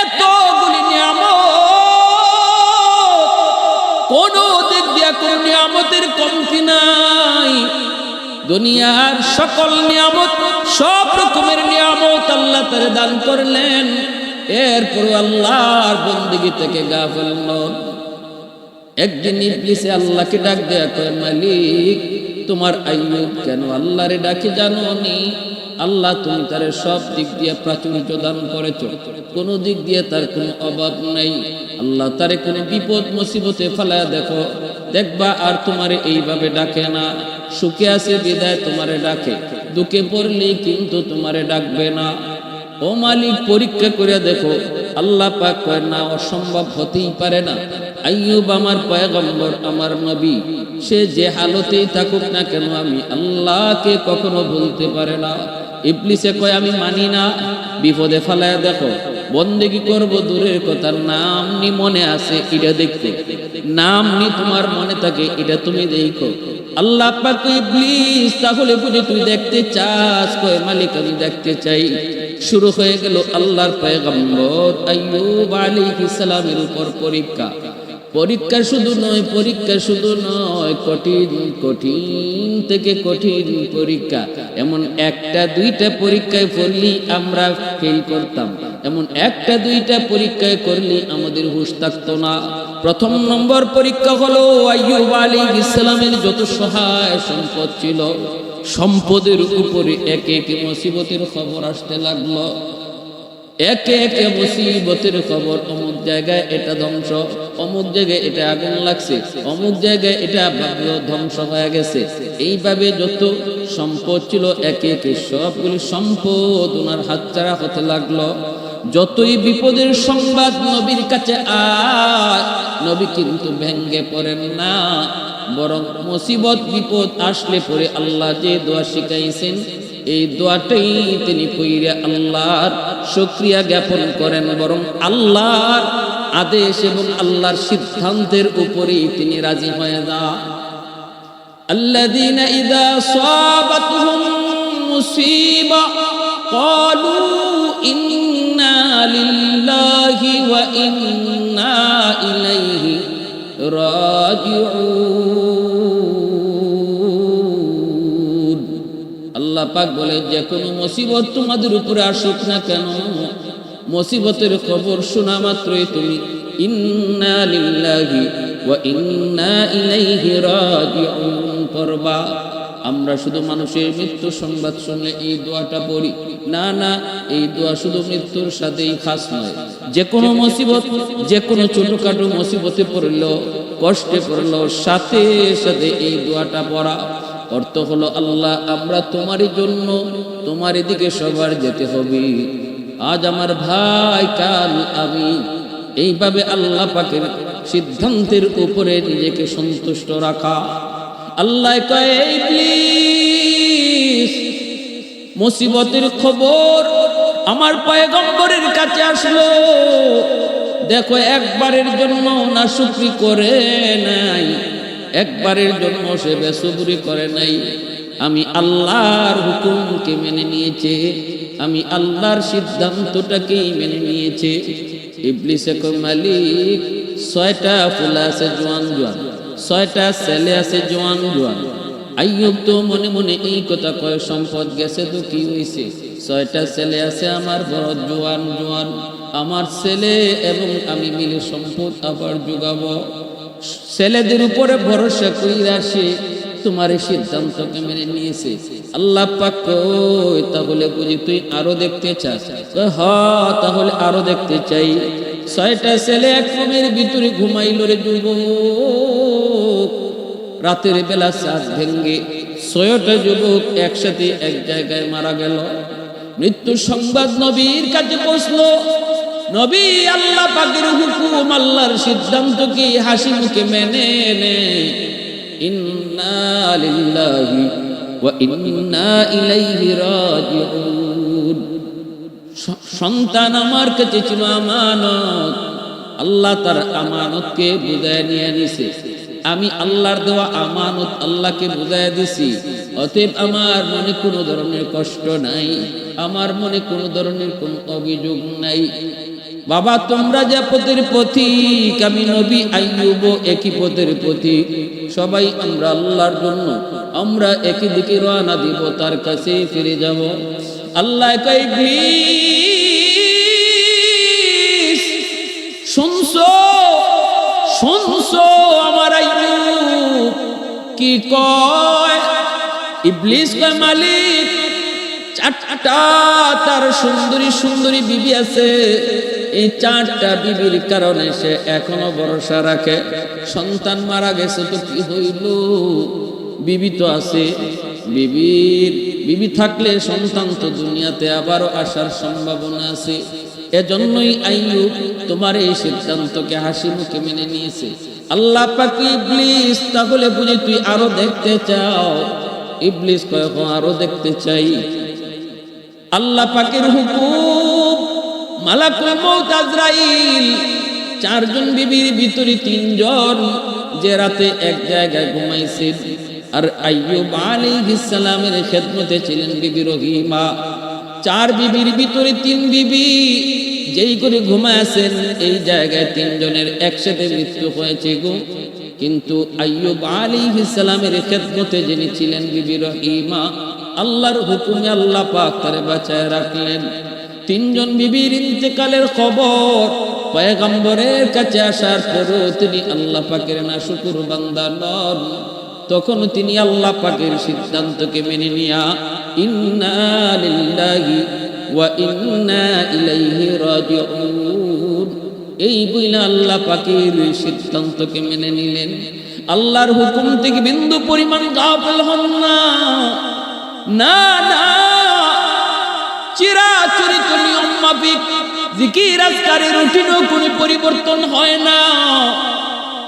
এতগুলি নিয়ামতের নাই। দুনিয়ার সকল নিয়ামত, সব রকমের নিয়ামত আল্লাহ তারে দান করলেন। এরপর আল্লাহর বন্দিগি থেকে গাফেল নন একদিন ইবলিসে আল্লাহকে ডাক দেয়া কয়, মালিক, তোমার আইয়ুব কেন আল্লাহরে ডাকে জানো নি আল্লাহ তুমি তার সব দিক দিয়ে প্রাচুর্য দান করেছ। কোন দিক দিয়ে তার কোনো অভাব নাই। আল্লাহ তারে কোনো বিপদ মুসিবতে ফেলায় দেখো। দেখবা আর তোমারে এইভাবে ডাকে না। সুখে আছে, বিদায় তোমারে ডাকে। দুঃখে পড়লেই কিন্তু তোমারে ডাকবে না। ও মালিক, পরীক্ষা করে দেখো। আল্লাহ পাক কয়, না, অসম্ভব হতেই পারে না। আইয়ুব আমার পয়গম্বর, আমার নবী। সে যে হালতেই থাকুক না কেন, আমি আল্লাহকে কখনো বলতে পারে না। ইবলিসে কয়, আমি মানি না। বিপদে ফেলায় দেখো, বন্দেগি করব দূরের কথা, নাম নি মনে আছে, এটা দেখতে। নাম নি তোমার মনে থাকে, এটা তুমি দেখো। আল্লাহ পাক ইবলিস, তাহলে বুঝি তুই দেখতে চাস? কয়, মালিক, আমি দেখতে চাই। শুরু হয়ে গেল আল্লাহর পয়গম্বর আইয়ুব আলাইহিস সালামের উপর পরীক্ষা। পরীক্ষা শুধু নয়, পরীক্ষা শুধু নয়, কঠিন কঠিন থেকে কঠিন পরীক্ষা। এমন একটা, দুইটা পরীক্ষায় পড়লি আমরা ফেল করতাম। এমন একটা, দুইটা পরীক্ষায় করলি আমাদের হুশ থাকতো না। প্রথম নম্বর পরীক্ষা হলো আইয়ুব আলী ইসলামের যত সহায় সম্পদ ছিল, সম্পদের উপরে এক এক মুসিবতের খবর আসতে লাগল। একে একে মুসিবতের খবর, অমুক জায়গায় এটা ধ্বংস, অমুক জায়গায় এটা আগুন লাগছে, অমুক জায়গায় এটা ধ্বংস হয়ে গেছে। এইভাবে যত সম্পদ ছিল, একে একে সবগুলি সম্পদ ওনার হাতছাড়া হতে লাগল। যতই বিপদের সংবাদ নবীর কাছে আয়, নবী কিন্তু ভেঙ্গে পড়েন না, বরং মুসিবত, বিপদ আসলে পরে আল্লাহ যে দোয়া শিখাইছেন এই দোয়াটাই তিনি কইরে আল্লাহর শুক্রিয়া জ্ঞাপন করেন বরং আল্লাহর আদেশ এবং আল্লাহর সিদ্ধান্তের উপরেই তিনি রাজি হয়ে যান الذين إذا صابتهم مصيبة قالوا إنا لله وإنا إليه راجعون পাক বলে, যে কোনো মুসিবত তোমাদের উপরে আসুক না কেন। মুসিবতের খবর শোনা মাত্রই তুমি, ইন্না লিল্লাহি ওয়া ইন্না ইলাইহি রাজিউন পড়বা। আমরা শুধু মানুষের মৃত্যু সংবাদ শুনলে এই দোয়াটা পড়ি। না না, এই দোয়া শুধু মৃত্যুর সাথেই খাস নয়। যে কোনো মুসিবত, যে কোনো ছোটখাটো মুসিবতে পড়ল কষ্টে পড়ল সাথে সাথে এই দোয়াটা পড়া। অর্থ হলো আল্লাহ, আমরা তোমারই জন্য তোমার দিকে সবার যেতে হবে। আজ আমার ভাই কাল আমি এইভাবে আল্লাহ পাকের সিদ্ধান্তের উপরে নিজেকে সন্তুষ্ট রাখা। আল্লাহ কয়, "এই প্লিজ মুসিবতের খবর আমার পয়গম্বরের কাছে আসলো। দেখো, একবারের জন্য না, শুক্রি করে নাই। একবারের জন্য সে বেসবরি করে নাই। আমি আল্লাহর হুকুমকে মেনে নিয়েছে। আমি আল্লাহর সিদ্ধান্তটাকেই মেনে নিয়েছে। ইবলিসে কয় মালিক, ছয়টা ফুল আছে জোয়ান জোয়ান, ছয়টা ছেলে আছে জোয়ান জোয়ান। আইয়ুব তো মনে মনে এই কথা কয়, সম্পদ গেছে তো কি হইছে? ছয়টা ছেলে আছে আমার বড় জোয়ান জোয়ান। আমার ছেলে এবং আমি মিলে সম্পদ আবার যোগাবো। ছেলেদের উপরে ভরসা কইরা সে তোমার এই সিদ্ধান্তকে মেনে নিয়েছে। আল্লাহ পাক তাহলে বুঝি তুই আরও দেখতে চাস? হ, তাহলে আরও দেখতে চাই। ছয়টা ছেলে এক রুমের ভিতরে ঘুমাইল রে যুবক। রাতের বেলা চাঁদ ভেঙ্গে ছয়টা যুবক একসাথে এক জায়গায় মারা গেল। মৃত্যুর সংবাদ নবীর কাছে পৌঁছলো। নবী আল্লাহ পাকের হুকুম, আল্লাহর সিদ্ধান্ত কি হাসি মুখে মেনে নে? ইন্না লিল্লাহি ওয়া ইন্না ইলাইহি রাজিউন। সন্তান আমার কাছে ছিল আমানত। আল্লাহ তার আমানতকে বুঝায় নিয়ে নিছে। আমি আল্লাহর দেওয়া আমানত আল্লাহকে বুঝাই দিছি। অতএব আমার মনে কোনো ধরনের কষ্ট নাই। আমার মনে কোনো ধরনের কোনো অভিযোগ নাই। বাবা, তোমরা যে পথের পথিক, আমি নবী আইয়ুব একই পথের পথিক। সবাই আমরা আল্লাহর জন্য, আমরা একই দিকে রওনা দিব, তার কাছে ফিরে যাব। আল্লাহ কই শুনছো শুনছো আমার কি কয়? ইবলিস মালিক, চারটা, তার সুন্দরী সুন্দরী বিবি আছে। এই চারটা বিবির কারণে সে এখনও ভরসা রাখে। সন্তান মারা গেছে তো কি হইল? বিবি তো আছে। বিবির বিবি থাকলে সন্তান তো দুনিয়াতে আবারও আসার সম্ভাবনা আছে। এজন্যই আইয়ুব তোমার এই সিদ্ধান্তকে হাসি মুখে মেনে নিয়েছে। আল্লাহ পাক ইবলিস তাহলে বুঝি তুই আরও দেখতে চাও। ইবলিস কয় "হ্যাঁ, আরও দেখতে চাই। আল্লাহ পাকের হুকুম মালাকুল মৌত আজরাইল। চারজন বিবির ভিতরে তিনজন যে রাতে এক জায়গায় ঘুমাইছে। আর আইয়ুব আলাইহিস সালামের খেদমতে ছিলেন বিবি রহিমা। চার বিবির ভিতরে তিন বিবি যেই করে ঘুমাইছেন এই জায়গায় তিনজনের একসাথে মৃত্যু হয়েছে গো। কিন্তু আইয়ুব আলাইহিস সালামের খেদমতে যিনি ছিলেন বিবি রহিমা, আল্লাহর হুকুমে আল্লাহ পাক তারে বাঁচায় রাখলেন। তিনজন বিবির ইন্তেকালের খবর পয়গম্বরের কাছে আসার পরও তিনি আল্লাহ পাকের না শুকুর বান্দা নন। তখন তিনি আল্লাহ পাকের সিদ্ধান্তকে মেনে নিয়া, ইন্না লিল্লাহি ওয়া ইন্না ইলাইহি রাজিউন। এই বইলা আল্লাহ পাকের সিদ্ধান্তকে মেনে নিলেন। আল্লাহর হুকুম থেকে বিন্দু পরিমাণ গাফেল হন না। না না নিয়ম মাফিক, জিকির আজকারের রুটিনও কোনো পরিবর্তন হয় না।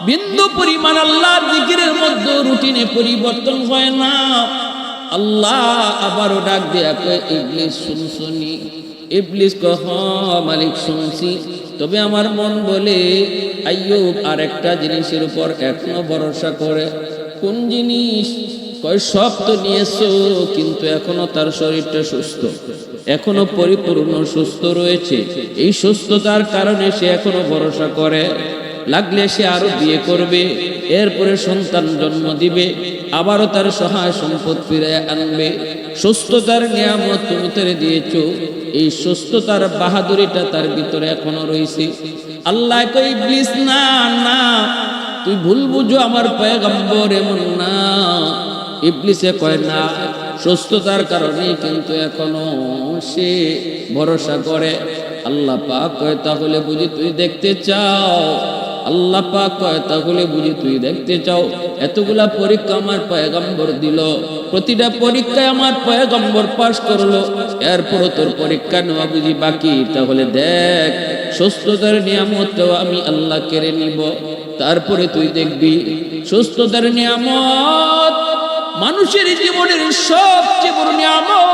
বিন্দু পরিমাণ আল্লাহর জিকিরের মধ্যে রুটিনে পরিবর্তন হয় না। আল্লাহ আবারও ডাক দেয়া কয়, ইবলিস শুনছনি ইবলিস কহ, মালিক শুনছি। তবে আমার মন বলে, আইয়ুব, আর একটা জিনিসের উপর এখনও ভরসা করে। কোন জিনিস? কয়, সব তো নিয়েছো, কিন্তু এখনও তার শরীরটা সুস্থ। এখনও পরিপূর্ণ সুস্থ রয়েছে। এই সুস্থতার কারণে সে এখনও ভরসা করে। লাগলে সে আরও বিয়ে করবে, এরপরে সন্তান জন্ম দিবে, আবারও তার সহায় সম্পদ ফিরে আনবে। সুস্থতার নিয়ামত তুমি তারে দিয়েছ। এই সুস্থতার বাহাদুরিটা তার ভিতরে এখনও রয়েছে। আল্লাহ কই না না, তুই ভুল বুঝো, আমার পয়গম্বর এমন না। ইবলিসে কয়, না সুস্থতার কারণে কিন্তু এখনও সে ভরসা করে। আল্লাহ পাক কয়, তাহলে বুঝি তুই দেখতে চাও? আল্লাহ পাক কয়, তাহলে বুঝি তুই দেখতে চাও? এতগুলা পরীক্ষা আমার পয়গম্বর দিল। প্রতিটা পরীক্ষায় আমার পয়গম্বর পাশ করল। এরপরও তোর পরীক্ষা নেওয়া বুঝি বাকি? তাহলে দেখ, সুস্থতার নিয়ামতটাও আমি আল্লাহ কেড়ে নিব। তারপরে তুই দেখবি, সুস্থতার নিয়ামত মানুষের জীবনের সবচেয়ে বড় নিয়ামত,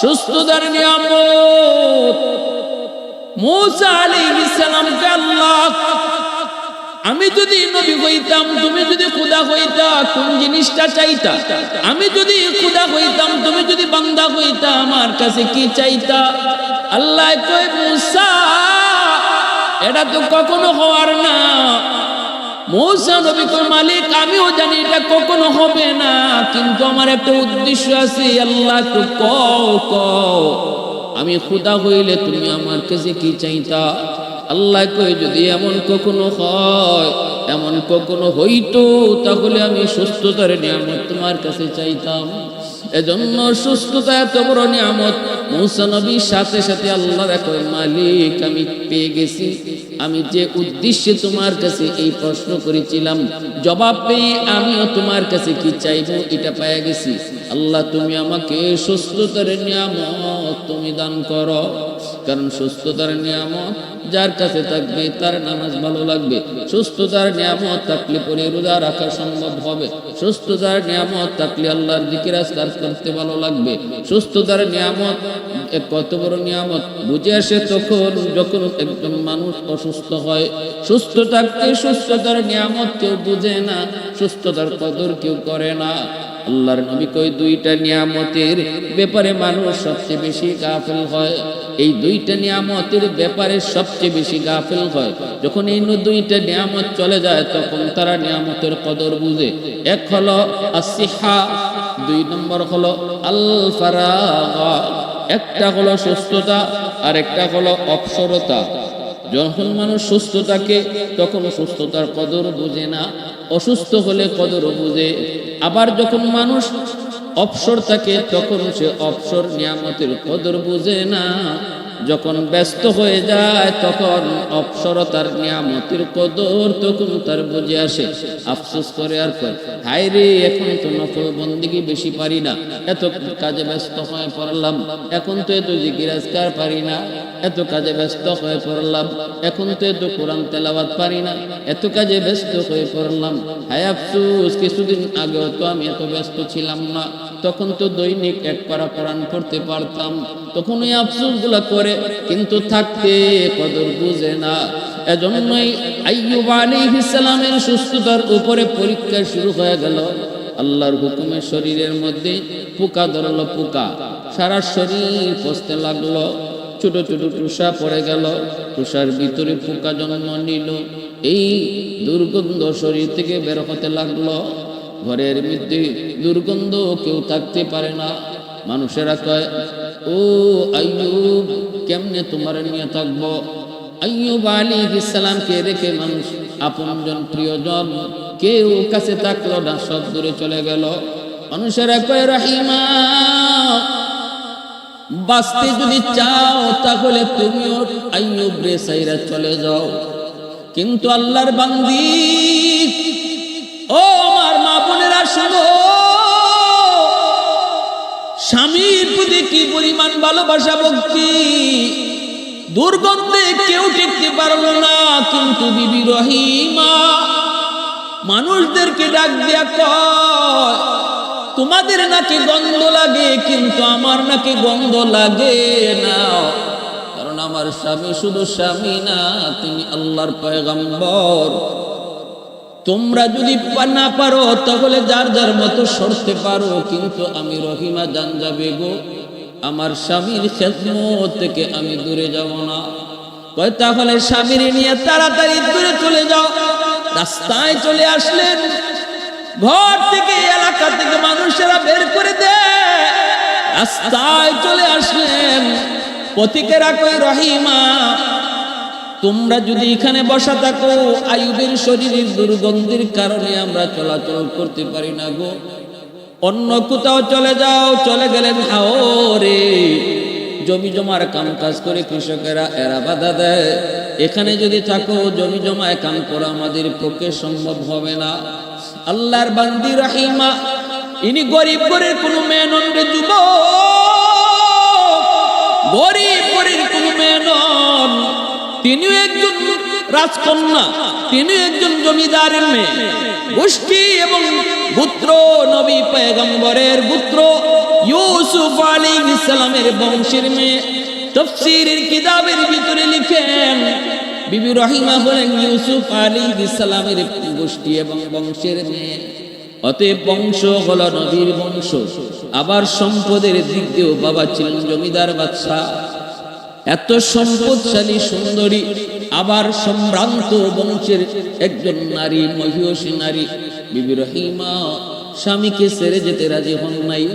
সুস্থতার নিয়ামত। মুসা সালামকে আল্লাহ? আমি যদি নবী হইতাম, তুমি যদি খুদা হইতা, কোন জিনিসটা চাইতা? আমি যদি খুদা হইতাম, তুমি যদি বান্দা হইতা, আমার কাছে কি চাইতা? আল্লাহ এটা তো কখনো হওয়ার না। তোর মালিক, আমিও জানি কখনো হবে না। কিন্তু আমার একটা উদ্দেশ্য আছে, আল্লাহ কও কও। আমি খুদা হইলে তুমি আমার কাছে কি চাইতা? আল্লাহ কই যদি এমন কখনো হয়, এমন কখনো হইতো, তাহলে আমি সুস্থতার নিয়ামত তোমার কাছে চাইতাম। এজন্য সুস্থতা এত বড় নিয়ামত। মৌসা নবীর সাথে সাথে আল্লাহ দেখো মালিক আমি পেয়ে গেছি। আমি যে উদ্দেশ্যে তোমার কাছে এই প্রশ্ন করেছিলাম, জবাব পেয়ে আমিও তোমার কাছে কি চাইব এটা পায়ে গেছি। আল্লাহ, তুমি আমাকে সুস্থতার নিয়ামত তুমি দান করো। কারণ সুস্থতার নিয়ামত যার কাছে থাকবে, তার নামাজ ভালো লাগবে। সুস্থতার নিয়ামত থাকলে পরে রোজা রাখা সম্ভব হবে। সুস্থতার নিয়ামত থাকলে আল্লাহর দিকের আজকার করতে ভালো লাগবে। সুস্থতার নিয়ামত কত বড় নিয়ামত? বুঝে আসে তখন যখন একজন মানুষ অসুস্থ হয়। সুস্থ থাকতে সুস্থতার নিয়ামত কেউ বুঝে না, সুস্থতার কদর কেউ করে না। আল্লাহর নবী কই দুইটা নিয়ামতের ব্যাপারে মানুষ সবচেয়ে বেশি গাফেল হয়? এই দুইটা নিয়ামতের ব্যাপারে সবচেয়ে বেশি গাফেল হয়। যখন এই দুইটা নিয়ামত চলে যায়, তখন তারা নিয়ামতের কদর বুঝে। এক হলো আসিহা দুই নম্বর হলো আল ফারাগা একটা হলো সুস্থতা আর একটা হলো অপসরতা যখন মানুষ সুস্থ থাকে, তখন সুস্থতার কদর বুঝে না। অসুস্থ হলে কদর বুঝে। আবার যখন মানুষ অবসর থাকে, তখন সে অবসর নিয়ামতের কদর বুঝে না। যখন ব্যস্ত হয়ে যায়, তখন অপসরতার নিয়ামতের কদর তখন তার বুঝে আসে। আফসোস করে আর কয় হাই রে, এখন তো নফল বন্দিগি বেশি পারি না। এত কাজে ব্যস্ত হয়ে পড়লাম, এখন তো এত জিজ্ঞাসকার পারি না। এত কাজে ব্যস্ত হয়ে পড়লাম। এখন তো এত কোরআন তেলাওয়াত পারি না। এত কাজে ব্যস্ত হয়ে পড়লাম। হায় আফসুস, কিছুদিন আগেও তো আমি এত ব্যস্ত ছিলাম না। তখন তো দৈনিক এক পারা কোরআন পড়তে পারতাম। তখন ওই আফসোসগুলা করে, কিন্তু থাকতে কদর বুঝে না। এজন্যই আইয়ুব আলাইহিস সালামের সুস্থতার উপরে পরীক্ষা শুরু হয়ে গেল। আল্লাহর হুকুমে শরীরের মধ্যে পোকা ধরলো পোকা। সারা শরীর পচতে লাগল। ছোট ছোট টুসা পড়ে গেল। টুসার ভিতরে পোকা জন্ম নিল। এই দুর্গন্ধ শরীর থেকে বের হতে লাগল। ঘরের মধ্যে দুর্গন্ধ কেউ থাকতে পারে না। মানুষেরা কয়, ও আইয়ুব, কেমনে তোমার নিয়ে থাকব? আইয়ুব আলী ইসলামকে রেখে মানুষ আপনজন প্রিয়জন কেউ কাছে থাকল না, সব দূরে চলে গেল। মানুষেরা কয়, রাহিমা বাঁচতে যদি চাও, তাহলে তুমিও আইয়ুব রে সাইরা চলে যাও। কিন্তু আল্লাহর বান্দি, ও আমার মা বোনেরা, শোনো। স্বামীর প্রতি কি পরিমাণ ভালোবাসা, ভক্তি? দুর্গন্ধে কেউ টিকতে পারল না, কিন্তু বিবি রহিমা মানুষদেরকে ডাক দিয়া কয় তোমাদের নাকি গন্ধ লাগে, কিন্তু আমার নাকি গন্ধ লাগে না। কারণ আমার স্বামী শুধু স্বামী না, তিনি আল্লাহর পয়গম্বর। তোমরা যদি না পারো, তাহলে যার যার মতো সরতে পারো, কিন্তু আমি রহিমা জান যাবে গো। আমার স্বামীর থেকে আমি দূরে যাব না। কয়, তাহলে স্বামীর নিয়ে তাড়াতাড়ি দূরে চলে যাও। রাস্তায় চলে আসলেন। ঘর থেকে, এলাকা থেকে মানুষেরা বের করে দেয়। রাস্তায় চলে আসলেন পথিকেরা কই রহিমা। তোমরা যদি এখানে বসা থাকো আয়ুবের শরীরের দুর্গন্ধের কারণে আমরা চলাচল করতে পারি না গো। অন্য কোথাও চলে যাও, চলে গেলেন হাওরে। জমি জমার কাম কাজ করে কৃষকেরা এরা বাধা দেয়। এখানে যদি থাকো, জমি জমায় কাম করা আমাদের পক্ষে সম্ভব হবে না। আল্লাহর বান্দি রাহিমা। ইনি গরিব গরিব কোনো মেয়ে নন রে যুবক। গরিব গরিব কোনো মেয়ে নন। তিনিও একজন রাজকন্যা, তিনিও একজন জমিদারের মেয়ে। গোষ্ঠী এবং পুত্র, নবী পেগম্বরের পুত্র, ইউসুফ আলী ইসলামের বংশের মেয়ে। তফসিরের কিতাবের ভিতরে লিখেন বিবি রহিমা হলেন ইউসুফ আলী ইসলামের গোষ্ঠী এবং বংশের মেয়ে। অতএব বংশ হল নবীর বংশ। আবার সম্পদের দিক দিয়েও বাবা ছিলেন জমিদার বাদশাহ। এত সম্পদশালী সুন্দরী, আবার সম্ভ্রান্ত বংশের একজন নারী মহিষী নারী। বিবি রহিমা স্বামীকে সেরে যেতে রাজি হন নাই।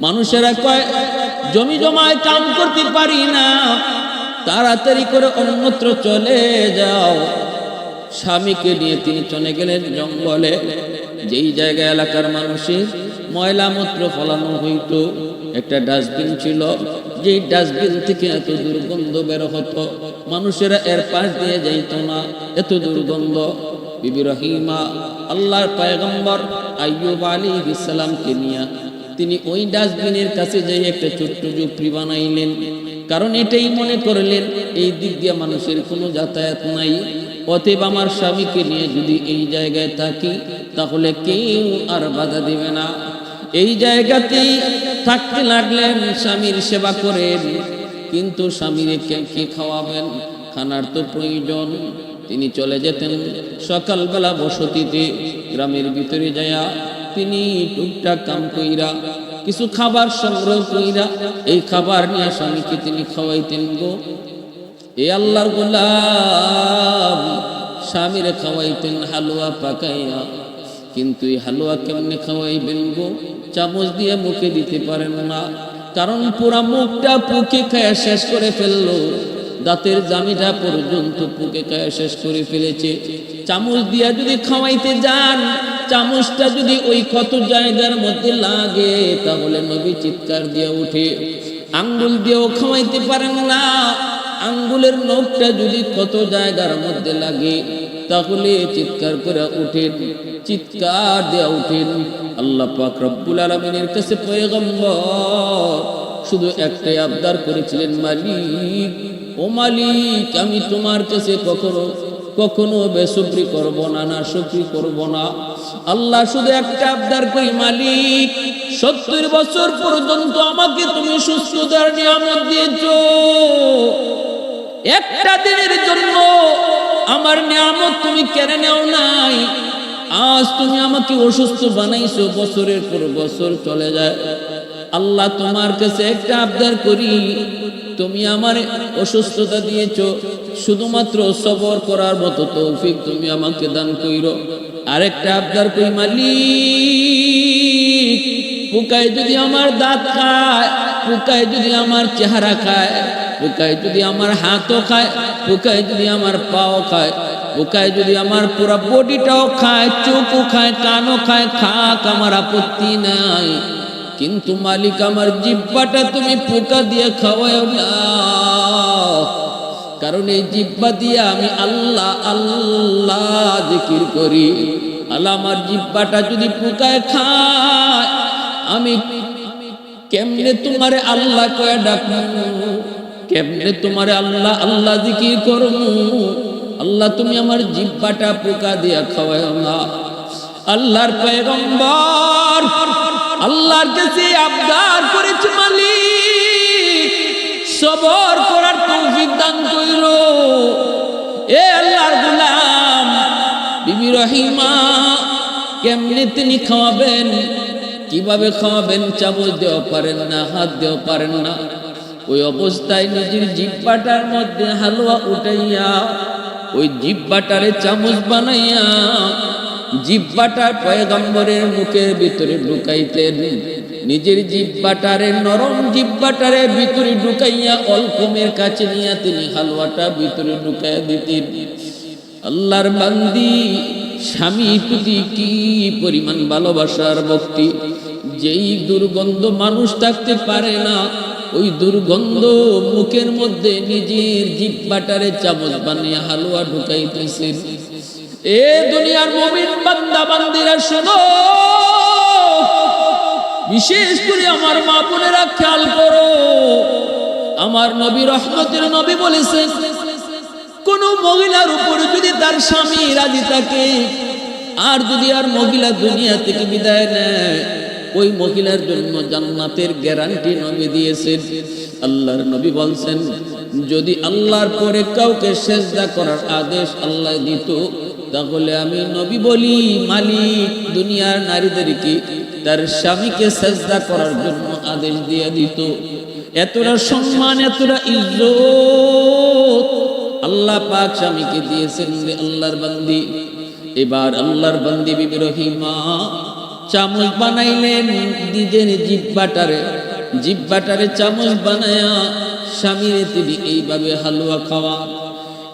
মানুষেরা কয়, জমি জমায় কাম করতে পারি না। তাড়াতাড়ি করে অন্যত্র চলে যাও। স্বামীকে নিয়ে তিনি চলে গেলেন জঙ্গলে। যেই জায়গা এলাকার মানুষের ময়লা মূত্র ফলানো হইতো, একটা ডাস্টবিন ছিল। যেই ডাস্টবিন থেকে এত দুর্গন্ধ বের হতো, মানুষেরা এর পাশ দিয়ে যাইত না, এত দুর্গন্ধ। বিবি রহিমা, আল্লাহর পায়গম্বর আইয়ুব আলী ইসলামকে নিয়ে তিনি ওই ডাস্টবিনের কাছে যাই একটা ছোট্ট ঝুপড়ি বানাইলেন। কারণ এটাই মনে করলেন, এই দিক দিয়ে মানুষের কোনো যাতায়াত নাই। অতএব আমার স্বামীকে নিয়ে যদি এই জায়গায় থাকি, তাহলে কেউ আর বাধা দিবে না। এই জায়গাতেই থাকতে লাগলেন, স্বামীর সেবা করেন। কিন্তু স্বামীর কে খাওয়াবেন? খানার তো প্রয়োজন। তিনি চলে যেতেন সকালবেলা বসতিতে, গ্রামের ভিতরে যায়া তিনি টুকটাক কাম কইরা কিছু খাবার সংগ্রহ কইরা এই খাবার নিয়ে স্বামীকে তিনি খাওয়াইতেন গো। এ আল্লাহর গোলাম, স্বামীরে খাওয়াইতেন হালুয়া পাকাইয়া। কিন্তু এই হালুয়া কেমনে খাওয়াইবেন গো? চামচ দিয়ে মুখে দিতে পারেন না। কারণ পুরা মুখটা পুকে খায়া শেষ করে ফেলল। দাঁতের জামিটা পর্যন্ত পুকে খায়া শেষ করে ফেলেছে। চামচ দিয়া যদি খাওয়াইতে যান চামচটা যদি ওই কত জায়গার মধ্যে লাগে, তাহলে নবী চিৎকার দিয়ে উঠে, আঙ্গুল দিয়েও খাওয়াইতে পারেন না। আঙ্গুলের নখটা যদি কত জায়গার মধ্যে লাগে, তাহলে চিৎকার করে উঠেন, চিৎকার দেয়া উঠেন। আল্লাহ পাক রব্বুল আলমিনের কাছে পয়গম্বর, শুধু একটাই আবদার করেছিলেন, মালিক, ও মালিক, আমি তোমার কাছে কখনো কখনো বেসুক্রি করব না না শুক্রি করব না। আল্লাহ শুধু একটা আবদার করি মালিক, সত্তর বছর পর্যন্ত আমাকে তুমি সুস্থতার নিয়ামত দিয়েছ। একটা দিনের জন্য আমার নিয়ামত তুমি কেড়ে নেও নাই। আজ তুমি আমাকে অসুস্থ বানাইছো, বছরের পর বছর চলে যায়। আল্লাহ তোমার কাছে একটা আবদার করি, তুমি আমার অসুস্থতা দিয়েছ। শুধুমাত্র সবর করার মতো তৌফিক তুমি আমাকে দান কইরো। আরেকটা আবদার কই, মালিক, পোকায় যদি আমার দাঁত খায়, পোকায় যদি আমার চেহারা খায়, পোকায় যদি আমার হাতও খায়, পোকায় যদি আমার পাও খায়, পোকায় যদি আমার পুরা বডিটাও খায়, চোখও খায়, কানও খায়, খাক আমার আপত্তি নাই। কিন্তু মালিক, আমার জিব্বাটা তুমি পোকা দিয়ে খাওয়াও না। কারণ এই জিব্বা দিয়ে আমি আল্লাহ আল্লাহ জিকির করি। আল্লাহ আমার জিব্বাটা যদি পোকায় খায়, আমি কেমনে তোমারে আল্লাহ কয়ে ডাকবো? কেমনে তোমারে আল্লাহ আল্লাহ জিকির করব? আল্লাহ তুমি আমার জিব্বাটা পোকা দিয়া খাওয়ায় না। আল্লাহর পয়গম্বর, আল্লাহর কাছে আবদার করেছে মালিক। সবর করার তৌফিক দান কইল এ আল্লাহর গোলাম বিবি রহিমা, কেমনে তিনি খাওয়াবেন? কীভাবে খাওয়াবেন চামচ দেওয়া পারেন না, হাত দেওয়া পারেন না। ওই অবস্থায় নিজের জিব্বাটার মধ্যে হালুয়া উঠাইয়া, ওই জিব্বাটারে চামচ বানাইয়া জিব্বাটা পয়গম্বরের মুখের ভিতরে ঢুকাইতেন। নিজের জিব্বাটারে, নরম জিব্বাটারে ভিতরে ঢুকাইয়া অল্পমের কাছে নিয়ে তিনি হালুয়াটা ভিতরে ঢুকাইয়া দিতেন। আল্লাহর বান্দি, স্বামী প্রতি কি পরিমাণ ভালোবাসার ভক্তি? যেই দুর্গন্ধ মানুষ থাকতে পারে না, ওই দুর্গন্ধ মুখের মধ্যে নিজের জিব্বাটারে চামচ বানিয়ে হালুয়া ঢুকাইতেছেন। এ দুনিয়ার মুমিন বান্দা বান্দিরা শোনো! বিশেষ করে আমার মা বোনেরা খেয়াল করো। আমার নবী রহমতের নবী বলেছেন, কোন মহিলার উপরে যদি তার স্বামী রাজি থাকে, আর যদি আর মহিলা দুনিয়া থেকে বিদায় নেয়, ওই মহিলার জন্য জান্নাতের গ্যারান্টি নবী দিয়েছেন। আল্লাহর নবী বলছেন, যদি আল্লাহর পরে কাউকে সেজদা করার আদেশ আল্লাহ দিত তাহলে আমি নবী বলি, মালিক, দুনিয়ার নারীদেরকে তার স্বামীকে সেজদা করার জন্য আদেশ দিয়ে দিত। এতটা সম্মান, এতটা ইজ্জত আল্লাহ পাক স্বামীকে দিয়েছেন রে আল্লাহর বান্দি। এবার আল্লাহর বান্দি বিবি রহিমা চামচ বানাইলেন নিজের জিব্বাটারে জিব্বাটারে চামচ বানায়া স্বামীরে তিনি এইভাবে হালুয়া খাওয়া।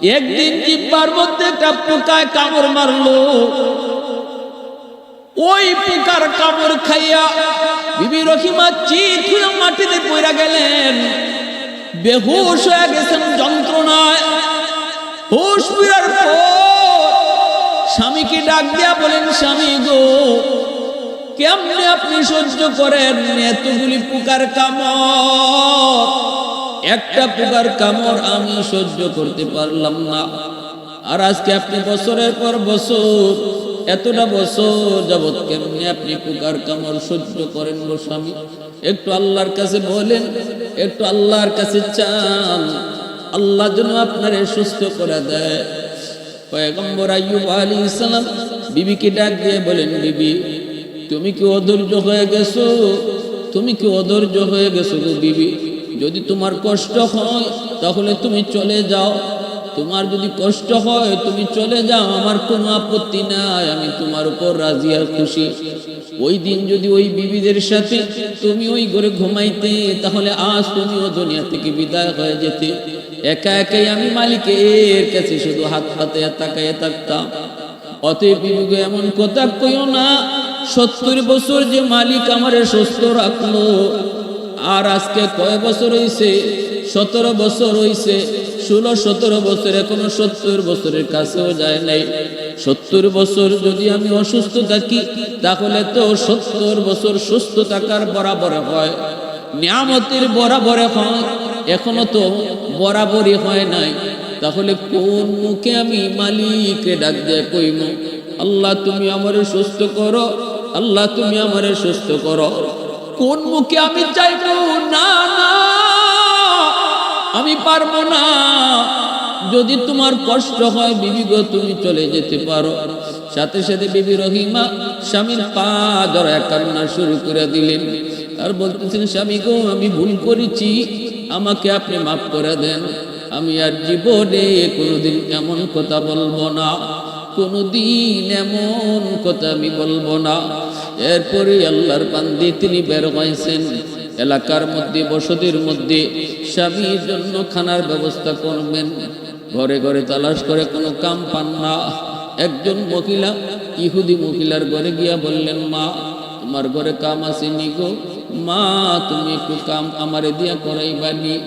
একদিন জিব্বার মধ্যে একটা পোকায় কামড় মারলো। ওই পোকার কামড় খাইয়া বিবি রহিমা চিত হয়ে মাটিতে পড়া গেলেন। বেহুশ হয়ে গেছেন যন্ত্রণায়। হুশ ফিরার পর স্বামীকে ডাক দিয়া বলেন, স্বামী গো, কেমনে আপনি সহ্য করেন এতগুলি পোকার কামড়? একটা পোকার কামড় আমি সহ্য করতে পারলাম না। আর আজকে আপনি বছরের পর বছর, এতটা বছর যাবৎ কেমনি আপনি কুকার কামড় সহ্য করেন গো স্বামী? একটু আল্লাহর কাছে বলেন, একটু আল্লাহর কাছে চান। আল্লাহ যেন আপনারে সুস্থ করে দেয়। পয়গম্বর আইয়ুব আলী ইসলাম বিবিকে ডাক দিয়ে বলেন, বিবি, তুমি কি অধৈর্য হয়ে গেছো? তুমি কি অধৈর্য হয়ে গেছো গো বিবি? যদি তোমার কষ্ট হয়, তাহলে তুমি চলে যাও। তোমার যদি কষ্ট হয়, তুমি চলে যাও। আমার কোনো আপত্তি নাই, আমি তোমার উপর রাজি আর খুশি। ওই দিন যদি ওই বিবিদের সাথে তুমি ওই ঘরে ঘুমাইতে, তাহলে আজ তুমিও দুনিয়া থেকে বিদায় হয়ে যেতে। একা একাই আমি মালিকের কাছে শুধু হাত হাতে তাকায় থাকতাম। অতএব বিবেকে এমন কথা কইও না, সত্তর বছর যে মালিক আমারে সুস্থ রাখল আর আজকে কয় বছর হইছে? সতেরো বছর হইছে। ষোলো, সতেরো বছর, এখনও সত্তর বছরের কাছেও যায় নাই। সত্তর বছর যদি আমি অসুস্থ থাকি, তাহলে তো সত্তর বছর সুস্থ থাকার বরাবর হয়। নিয়ামতের বরাবরে হয়। এখনও তো বরাবরই হয় নাই। তাহলে কোন মুখে আমি মালিককে ডাক দিয়ে কইম? আল্লাহ তুমি আমারে সুস্থ করো, আল্লাহ তুমি আমারে সুস্থ করো। কোন মুখে আমি চাইব? না আমি পারব না। যদি তোমার কষ্ট হয়, বিবি গো, তুমি চলে যেতে পারো। সাথে সাথে বিবি রহিমা স্বামীর পা জড়া কান্না শুরু করে দিলেন। আর বলতেছেন, স্বামী গো, আমি ভুল করেছি। আমাকে আপনি মাফ করে দেন। আমি আর জীবনে কোনোদিন এমন কথা বলব না। কোনোদিন এমন কথা আমি বলব না। এরপরে আল্লাহর বান্দি তিনি বের হয়েছেন। এলাকার মধ্যে, বসতির মধ্যে স্বামীর জন্য খানার ব্যবস্থা করবেন। ঘরে ঘরে তালাশ করে কোনো কাম পান না। একজন মহিলা, ইহুদি মহিলার ঘরে গিয়া বললেন, মা, তোমার ঘরে কাম আসেনি গো। মা, তুমি একটু কাম আমারে দিয়া করাইবানি।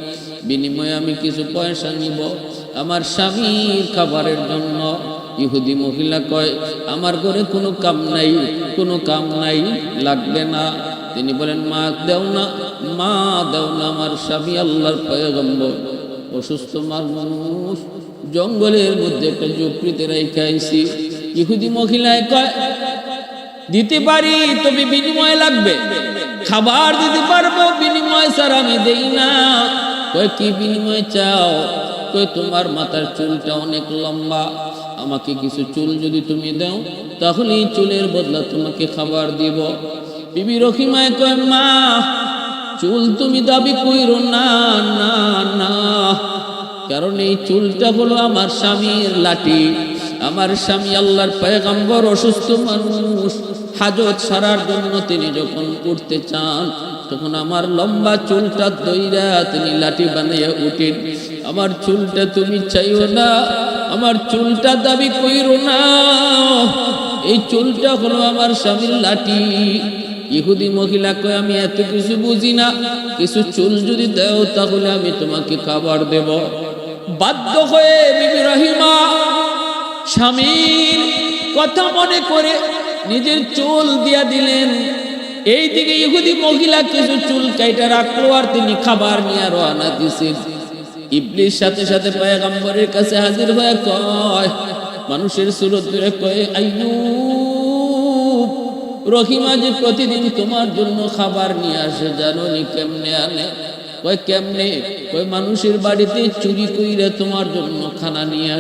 বিনিময়ে আমি কিছু পয়সা নিব। আমার স্বামীর খাবারের জন্য ইহুদি মহিলা কয়, আমার ঘরে কোনো কাম নাই, কোনো কাম নাই, লাগবে না। তিনি বলেন, মা, দেও না, মা, দেও না আমার স্বামী আল্লাহর পয়গম্বর। অসুস্থ মানুষ, জঙ্গলের মধ্যে একটা ঝুপড়িতে রেখে ইহুদি মহিলায় কয়, দিতে পারি, তবে বিনিময় লাগবে। খাবার দিতে পারব, বিনিময় স্যার আমি দেই না। কয়, কি বিনিময় চাও? কয়, তোমার মাথার চুলটা অনেক লম্বা। আমাকে কিছু চুল যদি তুমি দাও তাহলে এই চুলের বদলা তোমাকে খাবার দিব। বিবি রহিমায় কয়, মা, চুল তুমি দাবি কইরো না না না। কারণ এই চুলটা হলো আমার স্বামীর লাঠি। আমার স্বামী আল্লাহর পয়গম্বর, অসুস্থ মানুষ। হাজত সারার জন্য তিনি যখন উঠতে চান, তখন আমার লম্বা চুলটা দইরা তিনি লাঠি বানাইয়া উঠেন। আমার চুলটা তুমি চাইও না আমার চুলটা দাবি কইরো না। এই চুলটা হলো আমার স্বামীর লাঠি। ইহুদি মহিলা কয়, আমি এত কিছু বুঝি না। কিছু চুল যদি দেও তাহলে আমি তোমাকে খাবার দেব। বাধ্য হয়ে বিবি রহিমা স্বামীর কথা মনে করে নিজের চুল দিয়া দিলেন। এই দিকে ইহুদি মহিলা কিছু চুল কাইটা রাখল আর তিনি খাবার নিয়ে রওনা দিছেন। ইবলির সাথে সাথে পয়গম্বরের কাছে হাজির হয়ে কয়, মানুষের সুরত ধরে কয় আইয়ুব রহিমা যে প্রতিদিন তোমার জন্য খাবার নিয়ে আসে জানো নি কেমনে আনে? কয়, কেমনে? কয়, মানুষের বাড়িতে চুরি কইরে তোমার জন্য খানা নিয়ে